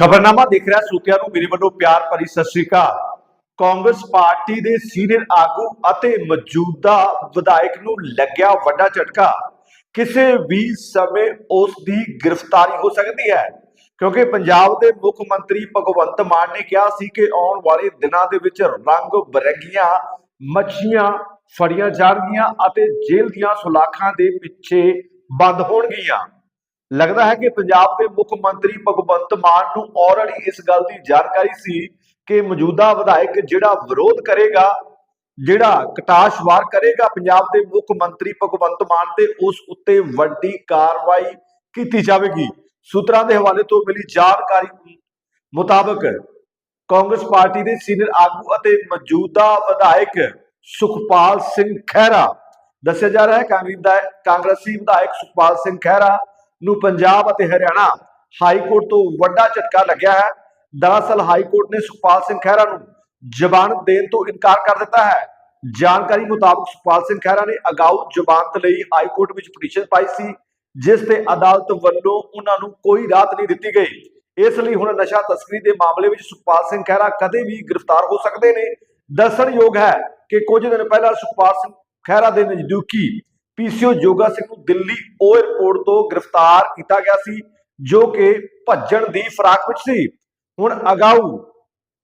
ਖਬਰਨਾਮਾ ਦੇਖ ਰਿਹਾ ਸਰੋਤਿਆਂ ਨੂੰ ਮੇਰੇ ਵੱਲੋਂ ਪਿਆਰ ਭਰੀ ਸਤਿ ਸ੍ਰੀ ਅਕਾਲ। ਕਾਂਗਰਸ ਪਾਰਟੀ ਦੇ ਸੀਨੀਅਰ ਆਗੂ ਅਤੇ ਮੌਜੂਦਾ ਵਿਧਾਇਕ ਨੂੰ ਲੱਗਿਆ ਵੱਡਾ ਝਟਕਾ। ਕਿਸੇ ਵੀ ਸਮੇਂ ਉਸ ਦੀ ਗ੍ਰਿਫਤਾਰੀ ਹੋ ਸਕਦੀ ਹੈ, ਕਿਉਂਕਿ ਪੰਜਾਬ ਦੇ ਮੁੱਖ ਮੰਤਰੀ ਭਗਵੰਤ ਮਾਨ ਨੇ ਕਿਹਾ ਸੀ ਕਿ ਆਉਣ ਵਾਲੇ ਦਿਨਾਂ ਦੇ ਵਿੱਚ ਰੰਗ ਬਰੰਗੀਆਂ ਮੱਛੀਆਂ ਫੜੀਆਂ ਜਾਣਗੀਆਂ ਅਤੇ ਜੇਲ੍ਹ ਦੀਆਂ ਸੁਲਾਖਾਂ ਦੇ ਪਿੱਛੇ ਬੰਦ ਹੋਣਗੀਆਂ। ਲੱਗਦਾ ਹੈ ਕਿ ਪੰਜਾਬ ਦੇ ਮੁੱਖ ਮੰਤਰੀ ਭਗਵੰਤ ਮਾਨ ਨੂੰ ਆਲਰੇਡੀ ਇਸ ਗੱਲ ਦੀ ਜਾਣਕਾਰੀ ਸੀ ਕਿ ਮੌਜੂਦਾ ਵਿਧਾਇਕ ਜਿਹੜਾ ਵਿਰੋਧ ਕਰੇਗਾ, ਜਿਹੜਾ ਕਟਾਸ਼ਵਾਰ ਕਰੇਗਾ ਪੰਜਾਬ ਦੇ ਮੁੱਖ ਮੰਤਰੀ ਭਗਵੰਤ ਮਾਨ ਤੇ ਉਸ ਉੱਤੇ ਵੱਡੀ ਕਾਰਵਾਈ ਕੀਤੀ ਜਾਵੇਗੀ। ਸੂਤਰਾਂ ਦੇ ਹਵਾਲੇ ਤੋਂ ਮਿਲੀ ਜਾਣਕਾਰੀ ਮੁਤਾਬਕ ਕਾਂਗਰਸ ਪਾਰਟੀ ਦੇ ਸੀਨੀਅਰ ਆਗੂ ਅਤੇ ਮੌਜੂਦਾ ਵਿਧਾਇਕ ਸੁਖਪਾਲ ਸਿੰਘ ਖਹਿਰਾ। ਦੱਸਿਆ ਜਾ ਰਿਹਾ ਹੈ, ਕਾਂਗਰਸੀ ਵਿਧਾਇਕ ਕਾਂਗਰਸੀ ਵਿਧਾਇਕ ਸੁਖਪਾਲ ਸਿੰਘ ਖਹਿਰਾ ਨੂੰ ਪੰਜਾਬ ਅਤੇ ਹਰਿਆਣਾ ਹਾਈ ਕੋਰਟ ਤੋਂ ਵੱਡਾ ਝਟਕਾ ਲੱਗਿਆ ਹੈ। ਦਰਅਸਲ ਹਾਈ ਕੋਰਟ ਨੇ ਸੁਖਪਾਲ ਸਿੰਘ ਖਹਿਰਾ ਨੂੰ ਜ਼ਮਾਨਤ ਦੇਣ ਤੋਂ ਇਨਕਾਰ ਕਰ ਦਿੱਤਾ ਹੈ। ਜਾਣਕਾਰੀ ਮੁਤਾਬਕ ਸੁਖਪਾਲ ਸਿੰਘ ਖਹਿਰਾ ਨੇ ਅਗਾਊ ਜ਼ਮਾਨਤ ਲਈ ਹਾਈ ਕੋਰਟ ਵਿੱਚ ਪਟੀਸ਼ਨ ਪਾਈ ਸੀ, ਜਿਸ ਤੇ ਅਦਾਲਤ ਵੱਲੋਂ ਉਹਨਾਂ ਨੂੰ ਕੋਈ ਰਾਹਤ ਨਹੀਂ ਦਿੱਤੀ ਗਈ। ਇਸ ਲਈ ਹੁਣ ਨਸ਼ਾ ਤਸਕਰੀ ਦੇ ਮਾਮਲੇ ਵਿੱਚ ਸੁਖਪਾਲ ਸਿੰਘ ਖਹਿਰਾ ਕਦੇ ਵੀ ਗ੍ਰਿਫਤਾਰ ਹੋ ਸਕਦੇ ਨੇ। ਦੱਸਣਯੋਗ ਹੈ ਕਿ ਕੁਝ ਦਿਨ ਪਹਿਲਾਂ ਸੁਖਪਾਲ ਸਿੰਘ ਖਹਿਰਾ ਦੇ ਨਜ਼ਦੀਕੀ ਪੀਸੀਓ ਜੋਗਾ ਸਿੰਘ ਨੂੰ ਦਿੱਲੀ ਏਅਰਪੋਰਟ ਤੋਂ ਗ੍ਰਿਫਤਾਰ ਕੀਤਾ ਗਿਆ ਸੀ, ਜੋ ਕਿ ਭੱਜਣ ਦੀ ਫਰਾਕ ਵਿੱਚ ਸੀ। ਹੁਣ ਅਗਾਊ,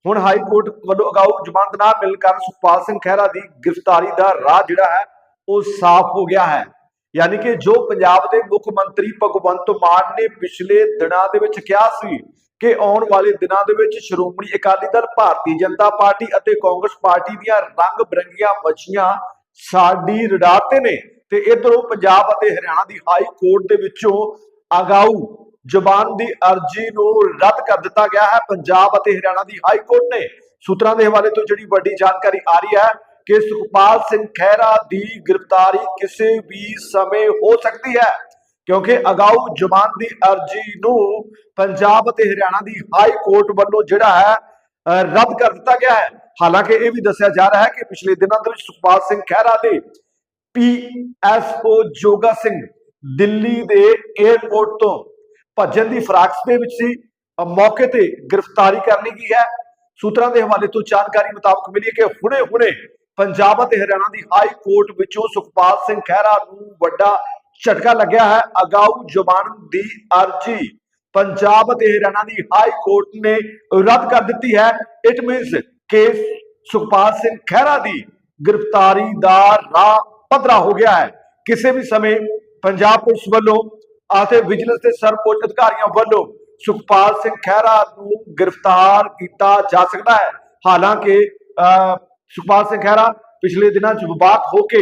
ਹੁਣ ਹਾਈ ਕੋਰਟ ਵੱਲੋਂ ਅਗਾਊ ਜ਼ਮਾਨਤ ਨਾ ਮਿਲਣ ਕਾਰਨ ਸੁਖਪਾਲ ਸਿੰਘ ਖਹਿਰਾ ਦੀ ਗ੍ਰਿਫਤਾਰੀ ਦਾ ਰਾਹ ਜਿਹੜਾ ਹੈ, ਉਹ ਸਾਫ਼ ਹੋ ਗਿਆ ਹੈ। ਯਾਨੀ ਕਿ ਜੋ ਪੰਜਾਬ ਦੇ ਮੁੱਖ ਮੰਤਰੀ ਭਗਵੰਤ ਮਾਨ ਨੇ ਪਿਛਲੇ ਦਿਨਾਂ ਦੇ ਵਿੱਚ ਕਿਹਾ ਸੀ ਕਿ ਆਉਣ ਵਾਲੇ ਦਿਨਾਂ ਦੇ ਵਿੱਚ ਸ਼੍ਰੋਮਣੀ ਅਕਾਲੀ ਦਲ, ਭਾਰਤੀ ਜਨਤਾ ਪਾਰਟੀ ਅਤੇ ਕਾਂਗਰਸ ਪਾਰਟੀ ਦੀਆਂ ਰੰਗ ਬਰੰਗੀਆਂ ਮੱਛੀਆਂ ਸਾਡੀ ਰਡਾਰ ਤੇ ਨੇ। ਤੇ ਇਧਰੋਂ ਪੰਜਾਬ ਅਤੇ ਹਰਿਆਣਾ ਦੀ ਹਾਈ ਕੋਰਟ ਦੇ ਵਿੱਚੋਂ ਅਗਾਊ ਜ਼ਬਾਨ ਦੀ ਅਰਜ਼ੀ ਨੂੰ ਰੱਦ ਕਰ ਦਿੱਤਾ ਗਿਆ ਹੈ। ਪੰਜਾਬ ਅਤੇ ਹਰਿਆਣਾ ਦੀ ਹਾਈ ਕੋਰਟ ਨੇ ਸੂਤਰਾਂ ਦੇ ਹਵਾਲੇ ਤੋਂ ਜਿਹੜੀ ਵੱਡੀ ਜਾਣਕਾਰੀ ਆ ਰਹੀ ਹੈ ਕਿ ਸੁਖਪਾਲ ਸਿੰਘ ਖਹਿਰਾ ਦੀ ਗ੍ਰਿਫਤਾਰੀ ਕਿਸੇ ਵੀ ਸਮੇਂ ਹੋ ਸਕਦੀ ਹੈ, ਕਿਉਂਕਿ ਅਗਾਊ ਜ਼ਮਾਨ ਦੀ ਅਰਜ਼ੀ ਨੂੰ ਪੰਜਾਬ ਅਤੇ ਹਰਿਆਣਾ ਦੀ ਹਾਈ ਕੋਰਟ ਵੱਲੋਂ ਜਿਹੜਾ ਹੈ ਅਹ ਰੱਦ ਕਰ ਦਿੱਤਾ ਗਿਆ ਹੈ। ਹਾਲਾਂਕਿ ਇਹ ਵੀ ਦੱਸਿਆ ਜਾ ਰਿਹਾ ਹੈ ਕਿ ਪਿਛਲੇ ਦਿਨਾਂ ਦੇ ਵਿੱਚ ਸੁਖਪਾਲ ਸਿੰਘ ਖਹਿਰਾ ਦੇ ਪੀਐਸਓ ਜੋਗਾ ਸਿੰਘ ਦਿੱਲੀ ਦੇ 에ਅਰਪੋਰਟ ਤੋਂ ਭੱਜਣ ਦੀ ਫਰਾਕ ਦੇ ਵਿੱਚ ਸੀ। ਮੌਕੇ ਤੇ ਗ੍ਰਿਫਤਾਰੀ ਕਰ ਗਈ ਹੈ? ਸੂਤਰਾਂ ਦੇ ਹਵਾਲੇ ਤੋਂ ਜਾਣਕਾਰੀ ਮੁਤਾਬਕ ਮਿਲੀ ਕਿ ਹੁਣੇ-ਹੁਣੇ ਪੰਜਾਬ ਅਤੇ ਹਰਿਆਣਾ ਦੀ ਹਾਈ ਕੋਰਟ ਵਿੱਚੋਂ ਸੁਖਪਾਲ ਸਿੰਘ ਖਹਿਰਾ ਨੂੰ ਵੱਡਾ ਝਟਕਾ ਲੱਗਿਆ ਹੈ। ਅਗਾਊ ਜ਼ਮਾਨਤ ਦੀ ਅਰਜ਼ੀ ਪੰਜਾਬ ਅਤੇ ਹਰਿਆਣਾ ਦੀ ਹਾਈ ਕੋਰਟ ਨੇ ਰੱਦ ਕਰ ਦਿੱਤੀ ਹੈ। ਇਟ ਮੀਨਸ ਕਿ ਸੁਖਪਾਲ ਸਿੰਘ ਖਹਿਰਾ ਦੀ ਗ੍ਰਿਫਤਾਰੀ ਦਾ ਰਾਹ ਪੱਧਰਾ ਹੋ ਗਿਆ ਹੈ। ਕਿਸੇ ਵੀ ਸਮੇਂ ਪੰਜਾਬ ਪੁਲਿਸ ਵੱਲੋਂ ਅਤੇ ਵਿਜੀਲੈਂਸ ਦੇ ਸਰਵਉੱਚ ਅਧਿਕਾਰੀਆਂ ਵੱਲੋਂ ਸੁਖਪਾਲ ਸਿੰਘ ਖਹਿਰਾ ਨੂੰ ਗ੍ਰਿਫਤਾਰ ਕੀਤਾ ਜਾ ਸਕਦਾ ਹੈ। ਹਾਲਾਂਕਿ ਸੁਖਪਾਲ ਸਿੰਘ ਖਹਿਰਾ ਪਿਛਲੇ ਦਿਨਾਂ 'ਚ ਵਿਵਾਦ ਹੋ ਕੇ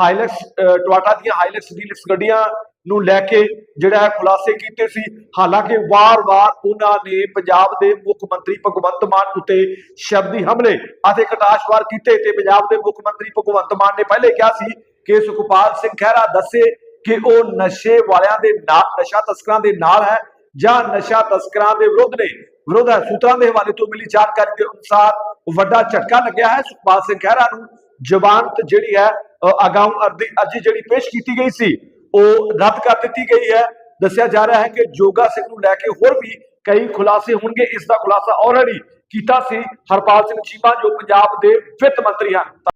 ਹਾਈਲੈਕਸ ਟਵਾਟਾ ਦੀਆਂ ਹਾਈਲੈਕਸ ਡੀਲਕਸ ਗੱਡੀਆਂ ਨੂੰ ਲੈ ਕੇ ਜਿਹੜਾ ਹੈ ਖੁਲਾਸੇ ਕੀਤੇ ਸੀ। ਹਾਲਾਂਕਿ ਵਾਰ-ਵਾਰ ਉਹਨਾਂ ਨੇ ਪੰਜਾਬ ਦੇ ਮੁੱਖ ਮੰਤਰੀ ਭਗਵੰਤ ਮਾਨ ਉੱਤੇ ਸ਼ਬਦੀ ਹਮਲੇ ਅਤੇ ਕਟਾਸ਼ਵਾਰ ਕੀਤੇ ਤੇ ਪੰਜਾਬ ਦੇ ਮੁੱਖ ਮੰਤਰੀ ਭਗਵੰਤ ਮਾਨ ਨੇ ਪਹਿਲੇ ਕਿਹਾ ਸੀ ਕਿ ਸੁਖਪਾਲ ਸਿੰਘ ਖਹਿਰਾ ਦੱਸੇ ਕਿ ਉਹ ਨਸ਼ੇ ਵਾਲਿਆਂ ਦੇ ਨਾਲ ਨਸ਼ਾ ਤਸਕਰਾਂ ਦੇ ਨਾਲ ਹੈ ਜਾਂ ਨਸ਼ਾ ਤਸਕਰਾਂ ਦੇ ਵਿਰੁੱਧ ਨੇ? ਵਿਰੋਧ ਹੈ ਸੂਤਰਾਂ ਦੇ ਹਵਾਲੇ ਤੋਂ ਮਿਲੀ ਜਾਣਕਾਰੀ ਦੇ ਅਨੁਸਾਰ ਵੱਡਾ ਝਟਕਾ ਲੱਗਿਆ ਹੈ ਸੁਖਪਾਲ ਸਿੰਘ ਖਹਿਰਾ ਨੂੰ। ਜ਼ਮਾਨਤ ਜਿਹੜੀ ਹੈ ਅ, ਅਰਜ਼ੀ ਅਰਜ਼ੀ ਜਿਹੜੀ ਪੇਸ਼ ਕੀਤੀ ਗਈ ਸੀ ਉਹ ਰੱਦ ਕਰ ਦਿੱਤੀ ਗਈ ਹੈ। ਦੱਸਿਆ ਜਾ ਰਿਹਾ ਹੈ ਕਿ ਜੋਗਾ ਸਿੰਘ ਨੂੰ ਲੈ ਕੇ ਹੋਰ ਵੀ ਕਈ ਖੁਲਾਸੇ ਹੋਣਗੇ। ਇਸ ਦਾ ਖੁਲਾਸਾ ਆਲਰੇਡੀ ਕੀਤਾ ਸੀ ਹਰਪਾਲ ਸਿੰਘ ਚੀਮਾ ਜੋ ਪੰਜਾਬ ਦੇ ਵਿੱਤ ਮੰਤਰੀ ਹਨ।